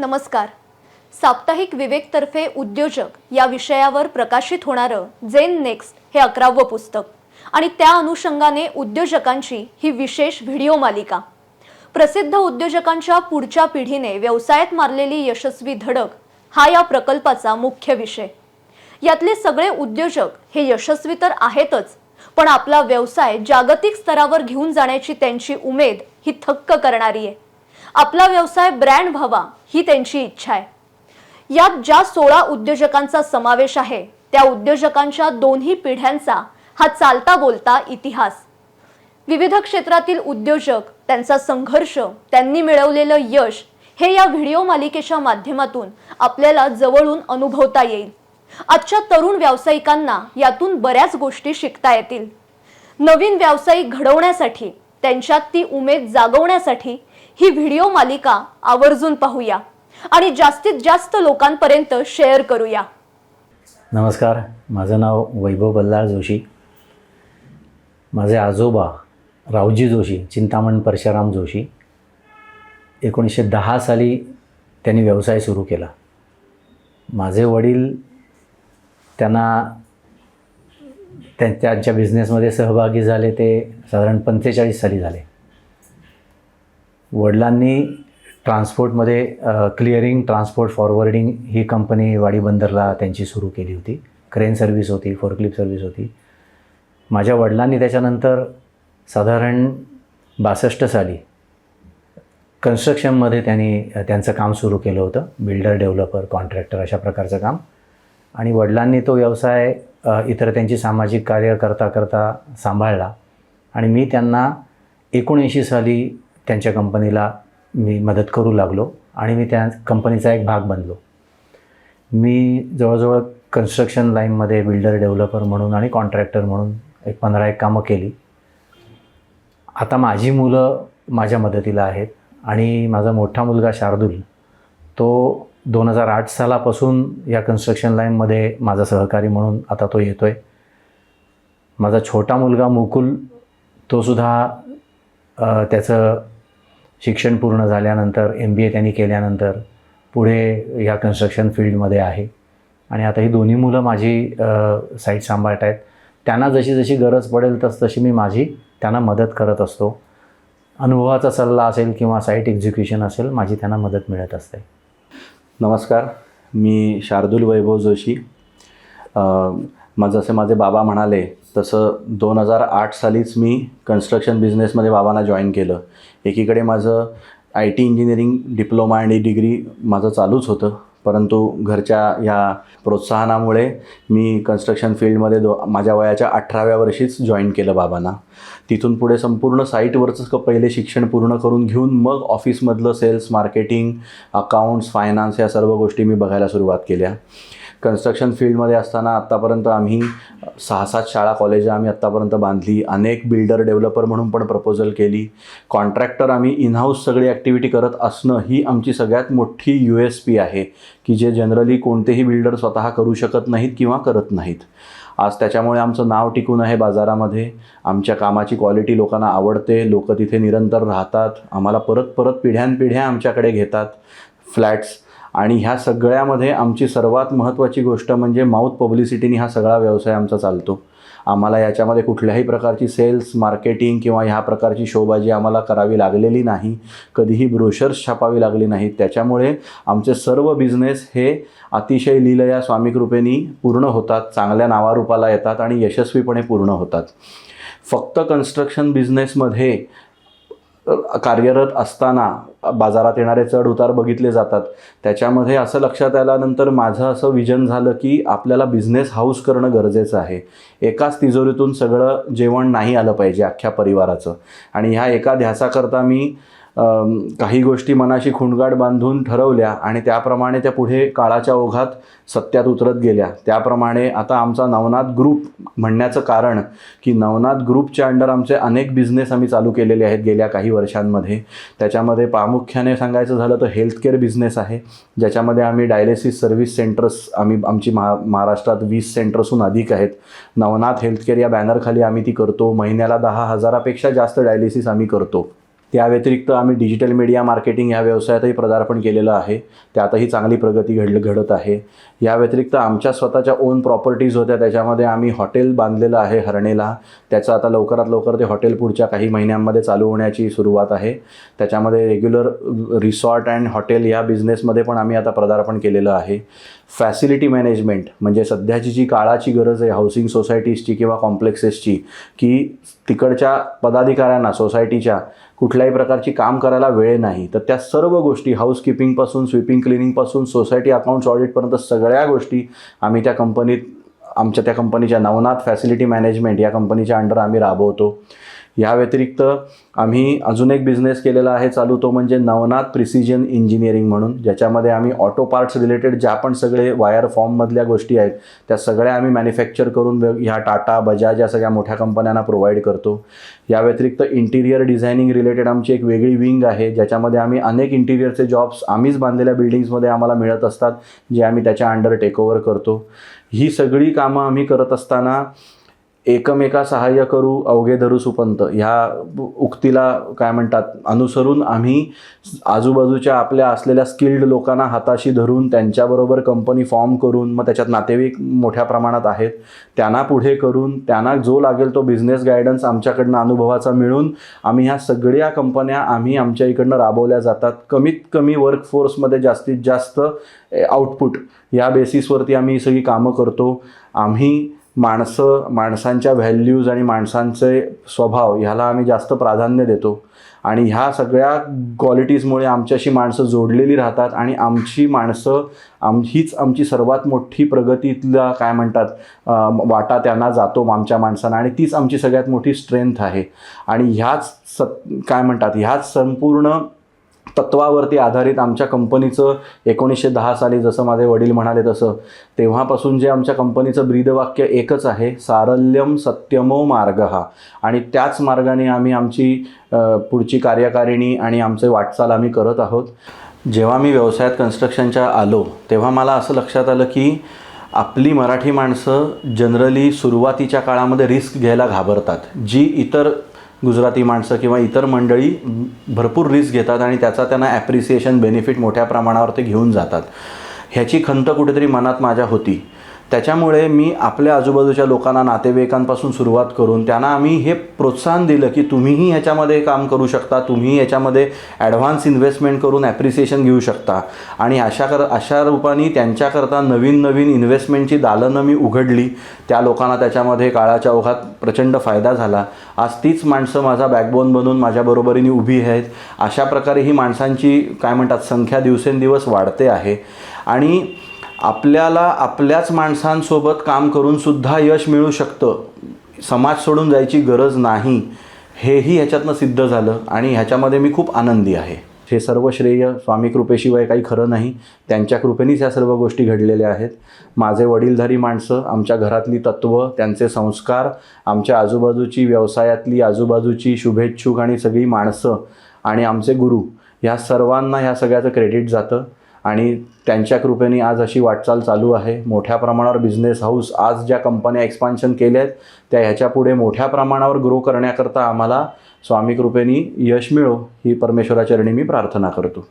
नमस्कार. साप्ताहिक विवेकतर्फे उद्योजक या विषयावर प्रकाशित होणारं जेन नेक्स्ट हे अकरावं पुस्तक आणि त्या अनुषंगाने उद्योजकांची ही विशेष व्हिडिओ मालिका. प्रसिद्ध उद्योजकांच्या पुढच्या पिढीने व्यवसायात मारलेली यशस्वी धडक हा या प्रकल्पाचा मुख्य विषय. यातले सगळे उद्योजक हे यशस्वी तर आहेतच पण आपला व्यवसाय जागतिक स्तरावर घेऊन जाण्याची त्यांची उमेद ही थक्क करणारी आहे. आपला व्यवसाय ब्रँड व्हावा ही त्यांची इच्छा आहे. यात ज्या सोळा उद्योजकांचा समावेश आहे त्या उद्योजकांच्या दोन्ही पिढ्यांचा हा चालता बोलता इतिहास. विविध क्षेत्रातील उद्योजक त्यांचा संघर्ष त्यांनी मिळवलेलं यश हे या व्हिडिओ मालिकेच्या माध्यमातून आपल्याला जवळून अनुभवता येईल. आजच्या तरुण व्यावसायिकांना यातून बऱ्याच गोष्टी शिकता येतील. नवीन व्यावसायिक घडवण्यासाठी त्यांच्यात ती उमेद जागवण्यासाठी ही व्हिडिओ मालिका आवर्जून पाहूया आणि जास्तीत जास्त लोकांपर्यंत शेअर करूया. नमस्कार माझं नाव वैभव बल्लाळ जोशी. माझे आजोबा रावजी जोशी चिंतामण परशुराम जोशी. एकोणीसशे दहा साली त्यांनी व्यवसाय सुरू केला. माझे वडील त्यांना त्यां त्यांच्या बिझनेसमध्ये सहभागी झाले ते साधारण पंचेचाळीस साली झाले. वडिलांनी ट्रान्सपोर्टमध्ये क्लिअरिंग ट्रान्सपोर्ट फॉरवर्डिंग ही कंपनी वाडी बंदरला त्यांची सुरू केली होती. क्रेन सर्व्हिस होती फोरक्लिप सर्व्हिस होती. माझ्या वडिलांनी त्याच्यानंतर साधारण बासष्ट साली कन्स्ट्रक्शनमध्ये त्यांनी त्यांचं काम सुरू केलं होतं. बिल्डर डेव्हलपर कॉन्ट्रॅक्टर अशा प्रकारचं काम. आणि वडिलांनी तो व्यवसाय इतर त्यांची सामाजिक कार्य करता करता सांभाळला. आणि मी त्यांना एकोणऐंशी साली त्यांच्या कंपनीला मी मदत करू लागलो आणि मी त्या कंपनीचा एक भाग बनलो. मी जवळजवळ कन्स्ट्रक्शन लाईनमध्ये बिल्डर डेव्हलपर म्हणून आणि कॉन्ट्रॅक्टर म्हणून एक पंधरा एक कामं केली. आता माझी मुलं माझ्या मदतीला आहेत आणि माझा मोठा मुलगा शार्दूल तो दोन हजार आठ सालापासून या कन्स्ट्रक्शन लाईनमध्ये माझा सहकारी म्हणून आता तो येतो आहे माझा छोटा मुलगा मुकुल तो सुद्धा त्याचं शिक्षण पूर्ण झाल्यानंतर एम बी ए त्यांनी केल्यानंतर पुढे या कन्स्ट्रक्शन फील्डमध्ये आहे. आणि आता ही दोन्ही मुलं माझी साईट सांभाळत आहेत. त्यांना जशी जशी गरज पडेल तस तशी मी माझी त्यांना मदत करत असतो. अनुभवाचा सल्ला असेल किंवा साईट एक्झिक्युशन असेल माझी त्यांना मदत मिळत असते. नमस्कार. मी शार्दूल वैभव जोशी. माझं मग जसे माझे बाबा म्हणाले तसं दोन हजार आठ सालीच मी कन्स्ट्रक्शन बिझनेसमध्ये बाबांना जॉईन केलं. एकीकडे माझं आय टी इंजिनिअरिंग डिप्लोमा आणि डिग्री माझं चालूच होतं. परंतु घरच्या ह्या प्रोत्साहनामुळे मी कन्स्ट्रक्शन फील्डमध्ये दो माझ्या वयाच्या अठराव्या वर्षीच जॉईन केलं बाबांना. तिथून पुढे संपूर्ण साईटवरचं पहिले शिक्षण पूर्ण करून घेऊन मग ऑफिसमधलं सेल्स मार्केटिंग अकाउंट्स फायनान्स या सर्व गोष्टी मी बघायला सुरुवात केल्या. कन्स्ट्रक्शन फील्डमध्ये असताना आत्तापर्यंत आम्ही सहा सात शाळा कॉलेज आम्ही आत्तापर्यंत बांधली. अनेक बिल्डर डेव्हलपर म्हणून पण प्रपोजल केली. कॉन्ट्रॅक्टर आम्ही इनहाऊस सगळी ॲक्टिव्हिटी करत असणं ही आमची सगळ्यात मोठी यू एस पी आहे की जे जनरली कोणतेही बिल्डर स्वतः करू शकत नाहीत किंवा करत नाहीत. आज त्याच्यामुळे आमचं नाव टिकून आहे बाजारामध्ये. आमच्या कामाची क्वालिटी लोकांना आवडते. लोक तिथे निरंतर राहतात. आम्हाला परत परत पिढ्यानपिढ्या आमच्याकडे घेतात. फ्लॅट्स आणि ह्या सगळ्यामध्ये आमची सर्वात महत्त्वाची गोष्ट म्हणजे माउथ पब्लिसिटीने हा सगळा व्यवसाय आमचा चालतो. आम्हाला याच्यामध्ये कुठल्याही प्रकारची सेल्स मार्केटिंग किंवा ह्या प्रकारची शोबाजी आम्हाला करावी लागलेली नाही. कधीही ब्रोशर्स छापावी लागली नाहीत. त्याच्यामुळे आमचे सर्व बिझनेस हे अतिशय लीलया स्वामीकृपेनी पूर्ण होतात चांगल्या नावारूपाला येतात आणि यशस्वीपणे पूर्ण होतात. फक्त कन्स्ट्रक्शन बिझनेसमध्ये कार्यरत असताना बाजारात येणारे चढ उतार बघितले जातात. त्याच्यामध्ये असं लक्षात आल्यानंतर माझं असं विजन झालं की आपल्याला बिझनेस हाऊस करणं गरजेचं आहे. एकाच तिजोरीतून सगळं जेवण नाही आलं पाहिजे अख्ख्या परिवाराचं. आणि ह्या एका ध्यासाकरता मी काही गोष्टी मनाशी खुणगाड बांधून ठरवल्या आणि त्याप्रमाणे त्या पुढे काळाच्या ओघात सत्यात उतरत गेल्या. त्याप्रमाणे आता आमचा नवनाथ ग्रुप म्हणण्याचं कारण की नवनाथ ग्रुपच्या अंडर आमचे अनेक बिझनेस आम्ही चालू केलेले आहेत गेल्या काही वर्षांमध्ये. त्याच्यामध्ये प्रामुख्याने सांगायचं झालं तर हेल्थकेअर बिझनेस आहे. ज्याच्यामध्ये आम्ही डायलिसिस सर्व्हिस सेंटर्स आम्ही आमची महा महाराष्ट्रात वीस सेंटर्सहून अधिक आहेत. नवनाथ हेल्थकेअर या बॅनरखाली आम्ही ती करतो. महिन्याला दहा हजारापेक्षा जास्त डायलिसिस आम्ही करतो. त्या व्यतिरिक्त आम्ही डिजिटल मीडिया मार्केटिंग ह्या व्यवसायातही पदार्पण केलेलं आहे. त्यातही चांगली प्रगती घडल घडत आहे. या व्यतिरिक्त आमच्या स्वतःच्या ओन प्रॉपर्टीज होत्या. त्याच्यामध्ये आम्ही हॉटेल बांधलेलं आहे हरणेला. त्याचं आता लवकरात लवकर ते हॉटेल पुढच्या काही महिन्यांमध्ये चालू होण्याची सुरुवात आहे. त्याच्यामध्ये रेग्युलर रिसॉर्ट अँड हॉटेल या बिझनेसमध्ये पण आम्ही आता पदार्पण केलेलं आहे. फॅसिलिटी मॅनेजमेंट म्हणजे सध्याची जी काळाची गरज आहे हाऊसिंग सोसायटीजची किंवा कॉम्प्लेक्सेसची की तिकडच्या पदाधिकाऱ्यांना सोसायटीच्या कुठल्याही प्रकारची काम करायला वेळ नाही. तर त्या सर्व गोष्टी हाऊसकीपिंगपासून स्वीपिंग क्लिनिंगपासून सोसायटी अकाउंट्स ऑडिटपर्यंत सगळ्या गोष्टी आम्ही त्या कंपनीत आमच्या त्या कंपनीच्या नवनाथ फॅसिलिटी मॅनेजमेंट या कंपनीच्या अंडर आम्ही राबवतो. या व्यतिरिक्त आम्ही अजून एक बिझनेस केलेला आहे चालू तो म्हणजे नवनाथ प्रिसिजन इंजिनिअरिंग म्हणून ज्याच्यामध्ये आम्ही ऑटो पार्ट्स रिलेटेड ज्या पण सगळे वायर फॉर्ममधल्या गोष्टी आहेत त्या सगळ्या आम्ही मॅन्युफॅक्चर करून ह्या टाटा बजाज या सगळ्या मोठ्या कंपन्यांना प्रोव्हाइड करतो. या व्यतिरिक्त इंटिरियर डिझायनिंग रिलेटेड आमची एक वेगळी विंग आहे ज्याच्यामध्ये आम्ही अनेक इंटिरियरचे जॉब्स आम्हीच बांधलेल्या बिल्डिंग्समध्ये आम्हाला मिळत असतात जे आम्ही त्याच्या अंडर टेकओव्हर करतो. ही सगळी कामं आम्ही करत असताना एकमेका सहाय्य करू अवघे धरू सुपंत. ह्या उक्तीला काय म्हणतात? अनुसरून आम्ही आजूबाजूच्या आपल्या असलेल्या स्किल्ड लोकांना हाताशी धरून त्यांच्याबरोबर कंपनी फॉर्म करून मग त्याच्यात नातेवाईक मोठ्या प्रमाणात आहेत त्यांना पुढे करून त्यांना जो लागेल तो बिझनेस गायडन्स आमच्याकडनं अनुभवाचा मिळून आम्ही ह्या सगळ्या कंपन्या आम्ही आमच्या इकडनं राबवल्या जातात. कमीत कमी वर्कफोर्समध्ये जास्तीत जास्त आउटपुट या बेसिसवरती आम्ही ही सगळी कामं करतो. आम्ही माणसं माणसांच्या व्हॅल्यूज आणि माणसांचे स्वभाव ह्याला आम्ही जास्त प्राधान्य देतो. आणि ह्या सगळ्या क्वालिटीजमुळे आमच्याशी माणसं जोडलेली राहतात आणि आमची माणसं आम हीच आमची सर्वात मोठी प्रगतीतला काय म्हणतात वाटा त्यांना जातो आमच्या माणसांना आणि तीच आमची सगळ्यात मोठी स्ट्रेंथ आहे. आणि ह्याच स काय म्हणतात ह्याच संपूर्ण तत्वावरती आधारित आमच्या कंपनीचं एकोणीसशे दहा साली जसं माझे वडील म्हणाले तसं तेव्हापासून जे आमच्या कंपनीचं ब्रीदवाक्य एकच आहे सारल्यम सत्यमो मार्ग. हा आणि त्याच मार्गाने आम्ही आमची पुढची कार्यकारिणी आणि आमचे वाटचाल आम्ही करत आहोत. जेव्हा मी व्यवसायात कन्स्ट्रक्शनच्या आलो तेव्हा मला असं लक्षात आलं की आपली मराठी माणसं जनरली सुरुवातीच्या काळामध्ये रिस्क घ्यायला घाबरतात. जी इतर गुजराती माणसं किंवा इतर मंडळी भरपूर रिस्क घेतात आणि त्याचा त्यांना ॲप्रिसिएशन बेनिफिट मोठ्या प्रमाणावर ते घेऊन जातात. ह्याची खंत कुठेतरी मनात माझ्या होती. त्याच्यामुळे मी आपल्या आजूबाजूच्या लोकांना नातेवाईकांपासून सुरुवात करून त्यांना आम्ही हे प्रोत्साहन दिलं की तुम्हीही ह्याच्यामध्ये काम करू शकता तुम्ही याच्यामध्ये ॲडव्हान्स इन्व्हेस्टमेंट करून ॲप्रिसिएशन घेऊ शकता. आणि अशा कर अशा रूपाने त्यांच्याकरता नवीन नवीन इन्व्हेस्टमेंटची दालनं मी उघडली. त्या लोकांना त्याच्यामध्ये काळाच्या ओघात प्रचंड फायदा झाला. आज तीच माणसं माझा बॅकबोन बनून माझ्या बरोबरीने उभी आहेत. अशा प्रकारे ही माणसांची काय म्हणतात संख्या दिवसेंदिवस वाढते आहे. आणि आपल्याला आपल्याच माणसांसोबत काम करूनसुद्धा यश मिळू शकतं. समाज सोडून जायची गरज नाही. हेही ह्याच्यातनं सिद्ध झालं आणि ह्याच्यामध्ये मी खूप आनंदी आहे. हे सर्व श्रेय स्वामी कृपेशिवाय काही खरं नाही. त्यांच्या कृपेनेच ह्या सर्व गोष्टी घडलेल्या आहेत. माझे वडीलधारी माणसं आमच्या घरातली तत्त्व त्यांचे संस्कार आमच्या आजूबाजूची व्यवसायातली आजूबाजूची शुभेच्छुक आणि सगळी माणसं आणि आमचे गुरु ह्या सर्वांना ह्या सगळ्याचं क्रेडिट जातं. आणि त्यांच्या कृपेने आज अशी वाटचाल चालू आहे. मोठ्या प्रमाणावर बिझनेस हाऊस आज ज्या कंपन्या एक्सपान्शन केल्या आहेत त्या ह्याच्या पुढे मोठ्या प्रमाणावर ग्रो करण्याकरता आम्हाला स्वामी कृपेनी यश मिळो ही परमेश्वराचरणी मी प्रार्थना करतो.